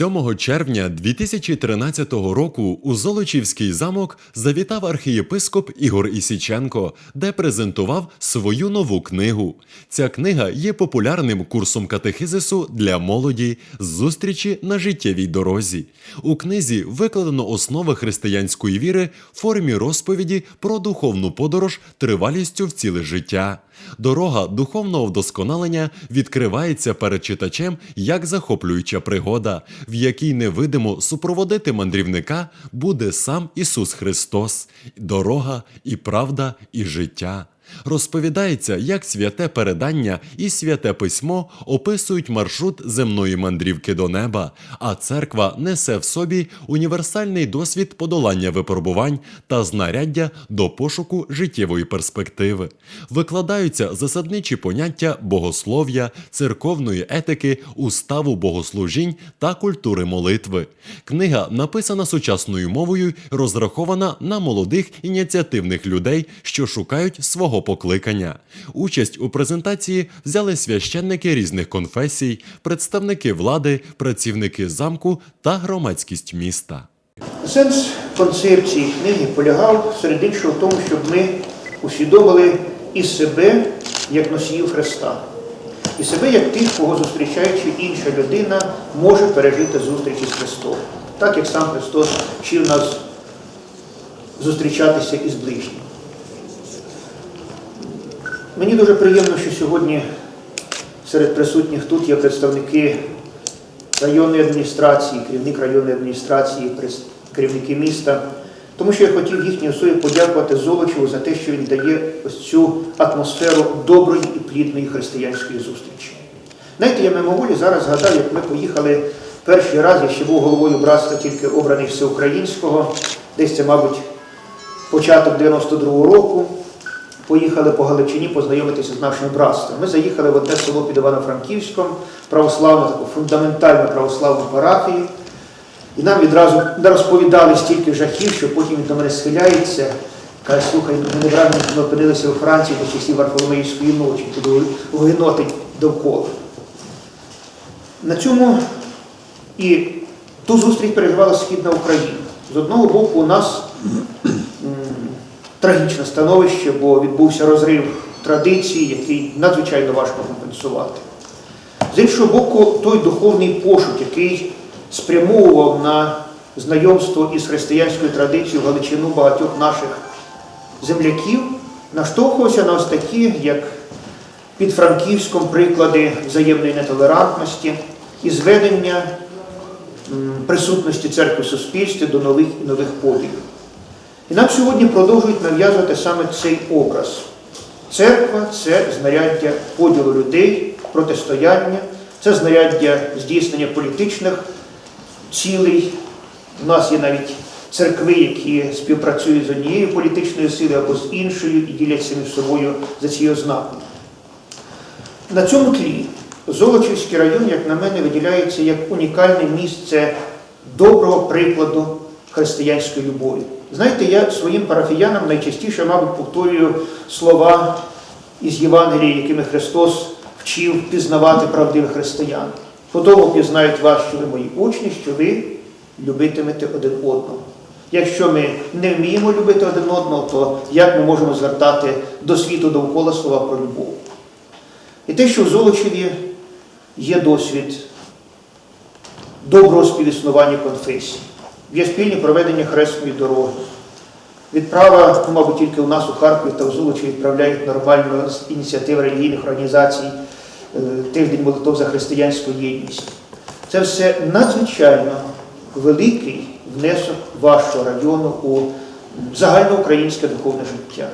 7 червня 2013 року у Золочівський замок завітав архієпископ Ігор Ісіченко, де презентував свою нову книгу. Ця книга є популярним курсом катехизису для молоді зустрічі на життєвій дорозі. У книзі викладено основи християнської віри в формі розповіді про духовну подорож тривалістю в ціле життя. Дорога духовного вдосконалення відкривається перед читачем як захоплююча пригода, в якій невидимо супроводити мандрівника буде сам Ісус Христос, дорога і правда, і життя. Розповідається, як святе передання і святе письмо описують маршрут земної мандрівки до неба, а церква несе в собі універсальний досвід подолання випробувань та знаряддя до пошуку життєвої перспективи. Викладаються засадничі поняття богослов'я, церковної етики, уставу богослужінь та культури молитви. Книга написана сучасною мовою, розрахована на молодих ініціативних людей, що шукають свого покликання. Участь у презентації взяли священники різних конфесій, представники влади, працівники замку та громадськість міста. Сенс концепції книги полягав серед іншого в тому, щоб ми усвідомили і себе як носіїв Христа, і себе як тих, кого зустрічаючи інша людина, може пережити зустріч із Христом, так як сам Христос вчив нас зустрічатися із ближнім. Мені дуже приємно, що сьогодні серед присутніх тут є представники районної адміністрації, керівник районної адміністрації, керівники міста, тому що я хотів їхній особі подякувати Золочеву за те, що він дає ось цю атмосферу доброї і плідної християнської зустрічі. Знаєте, я мимоволі зараз згадав, як ми поїхали перший раз, я ще був головою братства, тільки обраний всеукраїнського, десь це, мабуть, початок 92-го року. Поїхали по Галичині познайомитися з нашим братством. Ми заїхали в одне село під Івано-Франківськом, православну, таку фундаментальну православну парафію. І нам відразу розповідали стільки жахів, що потім він до мене схиляється. Каже, слухай, ми недавно ми опинилися у Франції по часі Варфоломеївської ночі, туди винотить довкола. На цьому і ту зустріч переживала Східна Україна. З одного боку, у нас трагічне становище, бо відбувся розрив традицій, який надзвичайно важко компенсувати. З іншого боку, той духовний пошук, який спрямовував на знайомство із християнською традицією Галичину багатьох наших земляків, наштовхувався на ось такі, як під Франківськом приклади взаємної нетолерантності і зведення присутності церкви в суспільстві до нових і нових поділів. І нам сьогодні продовжують нав'язувати саме цей образ. Церква це знаряддя поділу людей, протистояння, це знаряддя здійснення політичних цілей. У нас є навіть церкви, які співпрацюють з однією політичною силою або з іншою і діляться між собою за цією ознакою. На цьому тлі Золочівський район, як на мене, виділяється як унікальне місце доброго прикладу християнської любові. Знаєте, я своїм парафіянам найчастіше, мабуть, повторюю слова із Євангелія, якими Христос вчив пізнавати правдивих християн. По тому пізнають вас, що ви мої учні, що ви любитимете один одного. Якщо ми не вміємо любити один одного, то як ми можемо звертати до світу довкола слова про любов? І те, що в Золочеві є досвід доброго співіснування конфесій, є спільні проведення хресної дороги. Відправа, ну, мабуть, тільки у нас у Харкові та в Золочі відправляють нормальну ініціативу релігійних організацій е, тиждень молитов за християнську єдність. Це все надзвичайно великий внесок вашого району у загальноукраїнське духовне життя.